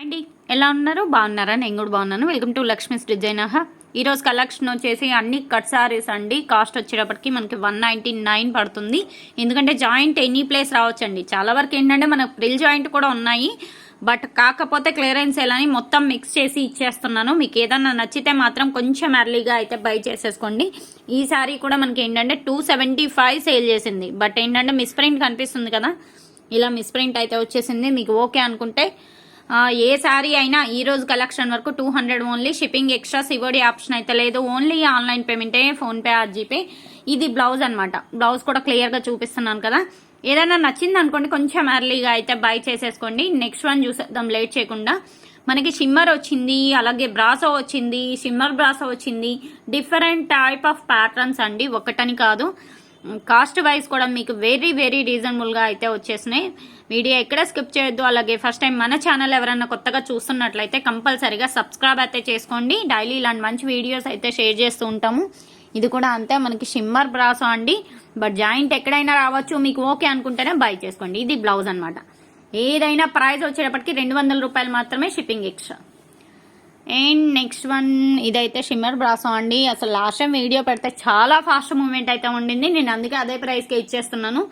అండి ఎలా ఉన్నారు? బాగున్నారా? నేను కూడా బాగున్నాను. వెల్కమ్ టు లక్ష్మీస్ డిజైన్ ఈరోజు కలెక్షన్ వచ్చేసి అన్ని కట్ సారీస్ అండి. కాస్ట్ వచ్చేటప్పటికి మనకి వన్ నైంటీ నైన్ పడుతుంది. ఎందుకంటే జాయింట్ ఎనీ ప్లేస్ రావచ్చండి. చాలా వరకు ఏంటంటే మనకు ప్రిల్ జాయింట్ కూడా ఉన్నాయి. బట్ కాకపోతే క్లియరెన్స్ ఎలా అని మొత్తం మిక్స్ చేసి ఇచ్చేస్తున్నాను. మీకు ఏదన్నా నచ్చితే మాత్రం కొంచెం ఎర్లీగా అయితే బై చేసేసుకోండి. ఈ సారీ కూడా మనకి ఏంటంటే టూ సెవెంటీ ఫైవ్ సేల్ చేసింది. బట్ ఏంటంటే మిస్ప్రింట్ కనిపిస్తుంది కదా. ఇలా మిస్ప్రింట్ అయితే వచ్చేసింది. మీకు ఓకే అనుకుంటే ఏ శారీ అయినా ఈ రోజు కలెక్షన్ వరకు two hundred only. Shipping extra COD option అయితే లేదు. ఓన్లీ ఆన్లైన్ పేమెంటే ఫోన్పే ఆర్ జీపే ఇది బ్లౌజ్ అనమాట బ్లౌజ్ కూడా క్లియర్గా చూపిస్తున్నాను కదా. ఏదైనా నచ్చింది అనుకోండి కొంచెం ఎర్లీగా అయితే బై చేసేసుకోండి. నెక్స్ట్ వన్ చూసేద్దాం లేట్ చేయకుండా. మనకి షిమ్మర్ వచ్చింది అలాగే బ్రాసో వచ్చింది షిమ్మర్ బ్రాసో వచ్చింది. డిఫరెంట్ టైప్ ఆఫ్ ప్యాటర్న్స్ అండి. ఒకటని కాదు. కాస్ట్ వైజ్ కూడా మీకు వెరీ వెరీ రీజనబుల్గా అయితే వచ్చేసినాయి. వీడియో ఎక్కడ స్కిప్ చేయొద్దు. అలాగే ఫస్ట్ టైం మన ఛానల్ ఎవరైనా కొత్తగా చూస్తున్నట్లయితే కంపల్సరీగా సబ్స్క్రైబ్ అయితే చేసుకోండి. డైలీ ఇలాంటి మంచి వీడియోస్ అయితే షేర్ చేస్తూ ఉంటాము. ఇది కూడా అంతే మనకి షిమ్మర్ బ్రాసో అండి. బట్ జాయింట్ ఎక్కడైనా రావచ్చు మీకు ఓకే అనుకుంటేనే బై చేసుకోండి. ఇది బ్లౌజ్ అన్నమాట. ఏదైనా ప్రైస్ వచ్చేటప్పటికి రెండు వందల రూపాయలు మాత్రమే shipping extra. And next one ఇదైతే షిమ్మర్ బ్రాసో అండి. అసలు లాస్ట్ టైం వీడియో పెడితే చాలా ఫాస్ట్ మూమెంట్ అయితే ఉండింది. నేను అందుకే అదే ప్రైస్కి ఇచ్చేస్తున్నాను.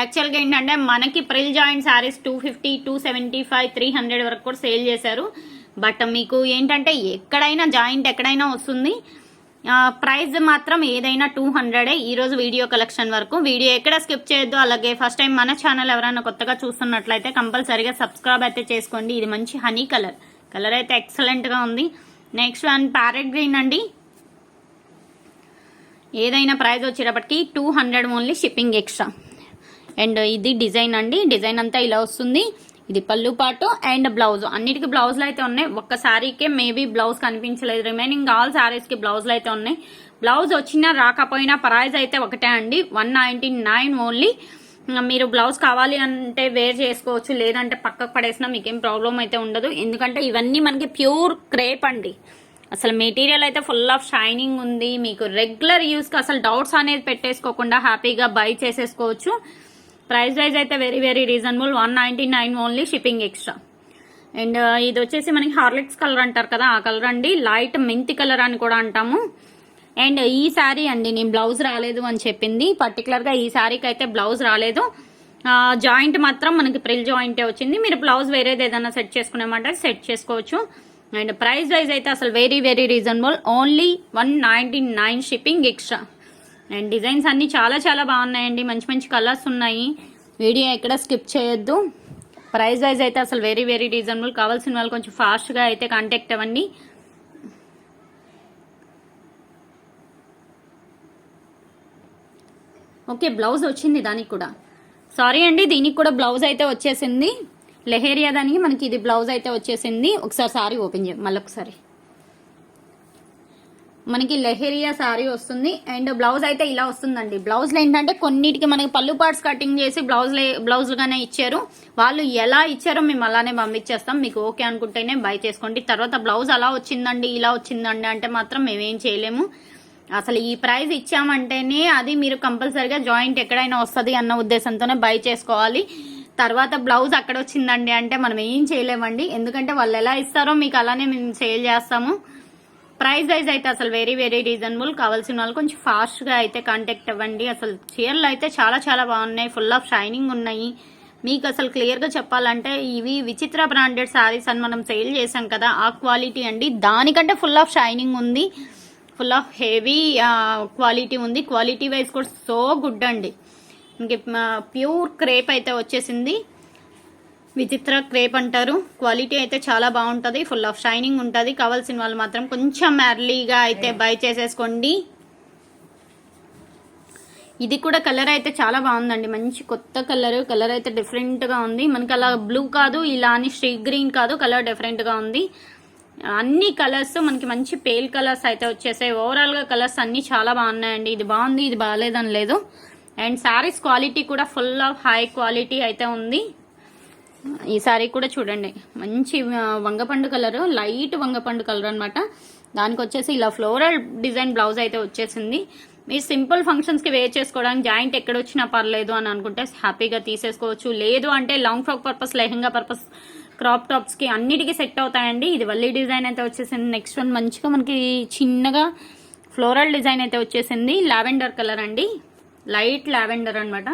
యాక్చువల్గా ఏంటంటే మనకి Pril joint saris two fifty two seventy five three hundred వరకు కూడా సేల్ చేశారు. బట్ మీకు ఏంటంటే ఎక్కడైనా జాయింట్ ఎక్కడైనా వస్తుంది. ప్రైస్ మాత్రం ఏదైనా టూ హండ్రెడే ఈరోజు వీడియో కలెక్షన్ వరకు. వీడియో ఎక్కడ స్కిప్ చేయొద్దు. అలాగే ఫస్ట్ టైం మన ఛానల్ ఎవరైనా కొత్తగా చూస్తున్నట్లయితే కంపల్సరీగా సబ్స్క్రైబ్ అయితే చేసుకోండి. ఇది మంచి హనీ కలర్ కలర్ అయితే ఎక్సలెంట్గా ఉంది. నెక్స్ట్ వన్ ప్యారెట్ గ్రీన్ అండి. ఏదైనా ప్రైస్ వచ్చేటప్పటికి two hundred only shipping extra and ఇది డిజైన్ అండి. డిజైన్ అంతా ఇలా వస్తుంది. ఇది పళ్ళు పాటు అండ్ బ్లౌజ్ అన్నిటికీ బ్లౌజ్లు అయితే ఉన్నాయి. ఒక్క శారీకే మేబీ బ్లౌజ్ కనిపించలేదు రిమైనింగ్ ఆల్ శారీస్కి బ్లౌజ్లు అయితే ఉన్నాయి. బ్లౌజ్ వచ్చినా రాకపోయినా ప్రైజ్ అయితే ఒకటే అండి. వన్ నైంటీ నైన్ ఓన్లీ మీరు బ్లౌజ్ కావాలి అంటే వేర్ చేసుకోవచ్చు లేదంటే పక్కకు పడేసినా మీకేం ప్రాబ్లం అయితే ఉండదు. ఎందుకంటే ఇవన్నీ మనకి ప్యూర్ క్రేప్ అండి. అసలు మెటీరియల్ అయితే ఫుల్ ఆఫ్ షైనింగ్ ఉంది. మీకు రెగ్యులర్ యూస్కి అసలు డౌట్స్ అనేది పెట్టేసుకోకుండా హ్యాపీగా బై చేసేసుకోవచ్చు. ప్రైస్ వైజ్ అయితే very very reasonable. One ninety nine only shipping extra. And ఇది వచ్చేసి మనకి హార్లిక్స్ కలర్ అంటారు కదా ఆ కలర్ అండి. లైట్ మెంతి కలర్ అని కూడా అంటాము. అండ్ ఈ శారీ అండి నేను బ్లౌజ్ రాలేదు అని చెప్పింది. పర్టికులర్గా ఈ శారీకి అయితే బ్లౌజ్ రాలేదు. జాయింట్ మాత్రం మనకి ప్రిల్ జాయింటే వచ్చింది. మీరు బ్లౌజ్ వేరేది ఏదైనా సెట్ చేసుకునేమంటే సెట్ చేసుకోవచ్చు. అండ్ ప్రైస్ వైజ్ అయితే అసలు very very reasonable. Only one ninety nine shipping extra. And designs అన్నీ చాలా చాలా బాగున్నాయండి. మంచి మంచి కలర్స్ ఉన్నాయి. వీడియో ఎక్కడ స్కిప్ చేయొద్దు. ప్రైస్ వైజ్ అయితే అసలు వెరీ వెరీ రీజనబుల్. కావాల్సిన వాళ్ళు కొంచెం ఫాస్ట్గా అయితే కాంటాక్ట్ అవ్వండి. ఓకే బ్లౌజ్ వచ్చింది దానికి కూడా. సారీ అండి దీనికి కూడా బ్లౌజ్ అయితే వచ్చేసింది. లెహేరియా దానికి మనకి ఇది బ్లౌజ్ అయితే వచ్చేసింది. ఒకసారి సారీ ఓపెన్ చేయం మళ్ళీ ఒకసారి మనకి లెహేరియా సారీ వస్తుంది. అండ్ బ్లౌజ్ అయితే ఇలా వస్తుందండి. బ్లౌజ్లో ఏంటంటే కొన్నిటికి మనకి పళ్ళు పార్ట్స్ కటింగ్ చేసి బ్లౌజ్ బ్లౌజ్లుగానే ఇచ్చారు. వాళ్ళు ఎలా ఇచ్చారో మేము అలానే పంపించేస్తాం. మీకు ఓకే అనుకుంటేనే బై చేసుకోండి. తర్వాత బ్లౌజ్ అలా వచ్చిందండి ఇలా వచ్చిందండి అంటే మాత్రం మేమేం చేయలేము. అసలు ఈ ప్రైస్ ఇచ్చామంటేనే అది మీరు కంపల్సరిగా జాయింట్ ఎక్కడైనా వస్తుంది అన్న ఉద్దేశంతోనే బై చేసుకోవాలి. తర్వాత బ్లౌజ్ అక్కడ వచ్చిందండి అంటే మనం ఏం చేయలేమండి. ఎందుకంటే వాళ్ళు ఎలా ఇస్తారో మీకు అలానే మేము సేల్ చేస్తాము. ప్రైస్ వైజ్ అయితే అసలు వెరీ వెరీ రీజనబుల్. కావాల్సిన వాళ్ళు కొంచెం ఫాస్ట్గా అయితే కాంటాక్ట్ అవ్వండి. అసలు చీరలు అయితే చాలా చాలా బాగున్నాయి. ఫుల్ ఆఫ్ షైనింగ్ ఉన్నాయి. మీకు అసలు క్లియర్గా చెప్పాలంటే ఇవి విచిత్ర బ్రాండెడ్ శారీస్ అని మనం సేల్ చేసాం కదా. ఆ క్వాలిటీ అండి. దానికంటే ఫుల్ ఆఫ్ షైనింగ్ ఉంది. ఫుల్ ఆఫ్ హెవీ క్వాలిటీ ఉంది. క్వాలిటీ వైజ్ కూడా సో గుడ్ అండి. ఇంక ప్యూర్ క్రేప్ అయితే వచ్చేసింది. విచిత్ర క్రేప్ అంటారు. క్వాలిటీ అయితే చాలా బాగుంటుంది. ఫుల్ ఆఫ్ షైనింగ్ ఉంటుంది. కావాల్సిన వాళ్ళు మాత్రం కొంచెం ఎర్లీగా అయితే బై చేసేసుకోండి. ఇది కూడా కలర్ అయితే చాలా బాగుందండి. మంచి కొత్త కలర్ కలర్ అయితే డిఫరెంట్గా ఉంది. మనకి అలా బ్లూ కాదు ఇలా అని స్ట్రీ గ్రీన్ కాదు కలర్ డిఫరెంట్గా ఉంది. అన్ని కలర్స్ మనకి మంచి పేల్ కలర్స్ అయితే వచ్చేసాయి. ఓవరాల్గా కలర్స్ అన్నీ చాలా బాగున్నాయండి. ఇది బాగుంది ఇది బాగాలేదని లేదు. అండ్ శారీస్ క్వాలిటీ కూడా ఫుల్ ఆఫ్ హై క్వాలిటీ అయితే ఉంది. ఈ సారీ కూడా చూడండి. మంచి వంగపండు కలర్ లైట్ వంగపండు కలర్ అనమాట దానికి వచ్చేసి ఇలా ఫ్లోరల్ డిజైన్ బ్లౌజ్ అయితే వచ్చేసింది. మీరు సింపుల్ ఫంక్షన్స్కి వేర్ చేసుకోవడానికి జాయింట్ ఎక్కడ వచ్చినా పర్లేదు అని అనుకుంటే హ్యాపీగా తీసేసుకోవచ్చు. లేదు అంటే long frock purpose lehenga purpose crop టాప్స్కి అన్నిటికీ సెట్ అవుతాయండి. ఇది వల్లి డిజైన్ అయితే వచ్చేసింది. నెక్స్ట్ వన్ మంచిగా మనకి చిన్నగా ఫ్లోరల్ డిజైన్ అయితే వచ్చేసింది. లావెండర్ కలర్ అండి. లైట్ లావెండర్ అనమాట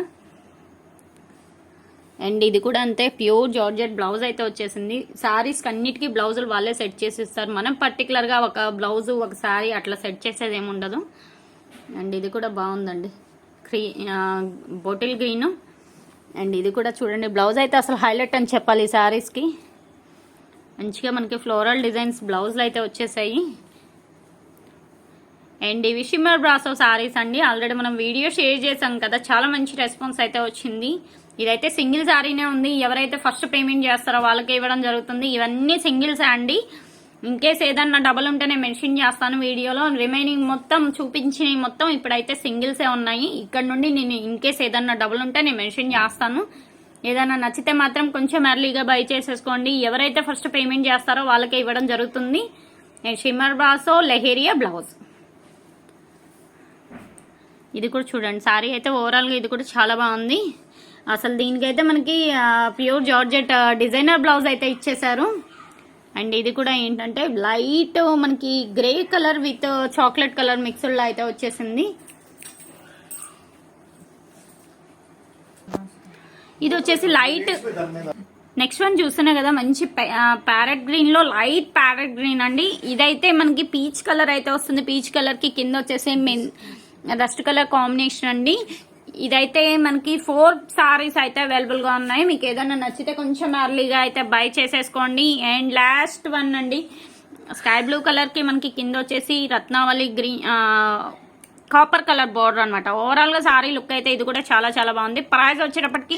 అండ్ ఇది కూడా అంతే ప్యూర్ జార్జెట్ బ్లౌజ్ అయితే వచ్చేసింది. సారీస్ అన్నిటికీ బ్లౌజులు వాళ్ళే సెట్ చేసి ఇస్తారు మనం పర్టికులర్గా ఒక బ్లౌజ్ ఒక శారీ అట్లా సెట్ చేసేది ఏమి ఉండదు అండ్ ఇది కూడా బాగుందండి. క్రీ బొటిల్ గ్రీన్. అండ్ ఇది కూడా చూడండి బ్లౌజ్ అయితే అసలు హైలైట్ అని చెప్పాలి ఈ శారీస్కి. మంచిగా మనకి ఫ్లోరల్ డిజైన్స్ బ్లౌజ్లు అయితే వచ్చేసాయి. అండ్ ఇవి షిమ్మర్ బ్రాసో శారీస్ అండి. ఆల్రెడీ మనం వీడియో షేర్ చేసాం కదా చాలా మంచి రెస్పాన్స్ అయితే వచ్చింది. ఇదైతే సింగిల్ శారీనే ఉంది. ఎవరైతే ఫస్ట్ పేమెంట్ చేస్తారో వాళ్ళకి ఇవ్వడం జరుగుతుంది. ఇవన్నీ సింగిల్స్ అండి. ఇన్కేస్ ఏదన్నా డబల్ ఉంటే నేను మెన్షన్ చేస్తాను వీడియోలో. రిమైనింగ్ మొత్తం చూపించినవి మొత్తం ఇప్పుడైతే సింగిల్సే ఉన్నాయి. ఇక్కడ నుండి నేను ఇన్కేస్ ఏదన్నా డబల్ ఉంటే నేను మెన్షన్ చేస్తాను. ఏదైనా నచ్చితే మాత్రం కొంచెం ఎర్లీగా బై చేసేసుకోండి. ఎవరైతే ఫస్ట్ పేమెంట్ చేస్తారో వాళ్ళకే ఇవ్వడం జరుగుతుంది. షిమ్మర్ బ్రాసో లెహేరియా బ్లౌజ్ ఇది కూడా చూడండి. సారీ అయితే ఓవరాల్గా ఇది కూడా చాలా బాగుంది. అసలు దీనికైతే మనకి ప్యూర్ జార్జెట్ డిజైనర్ బ్లౌజ్ అయితే ఇచ్చేసారు అండ్ ఇది కూడా ఏంటంటే లైట్ మనకి grey colour with chocolate colour మిక్స్డ్లో అయితే వచ్చేసింది. ఇది వచ్చేసి లైట్. నెక్స్ట్ వన్ చూస్తున్నా కదా మంచి ప్యారెట్ గ్రీన్లో లైట్ ప్యారెట్ గ్రీన్ అండి. ఇదైతే మనకి పీచ్ కలర్ అయితే వస్తుంది. పీచ్ కలర్కి కింద వచ్చేసి రస్ట్ కలర్ కాంబినేషన్ అండి. ఇదైతే మనకి ఫోర్ సారీస్ అయితే అవైలబుల్గా ఉన్నాయి. మీకు ఏదైనా నచ్చితే కొంచెం ఎర్లీగా అయితే బై చేసేసుకోండి. అండ్ లాస్ట్ వన్ అండి. స్కై బ్లూ కలర్కి మనకి కింద వచ్చేసి రత్నావళి గ్రీన్ కాపర్ కలర్ బోర్డర్ అనమాట ఓవరాల్గా సారీ లుక్ అయితే ఇది కూడా చాలా చాలా బాగుంది. ప్రైస్ వచ్చేటప్పటికి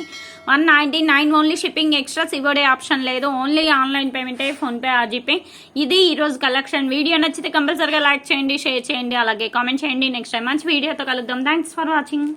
one ninety nine only shipping extra ఇవ్వడే option లేదు. ఓన్లీ ఆన్లైన్ పేమెంటే ఫోన్పే జీపే ఇది ఈరోజు కలెక్షన్ వీడియో నచ్చితే కంపల్సరీగా లైక్ చేయండి షేర్ చేయండి అలాగే కామెంట్ చేయండి. నెక్స్ట్ టైం మంచి వీడియోతో కలుద్దాం. Thanks for watching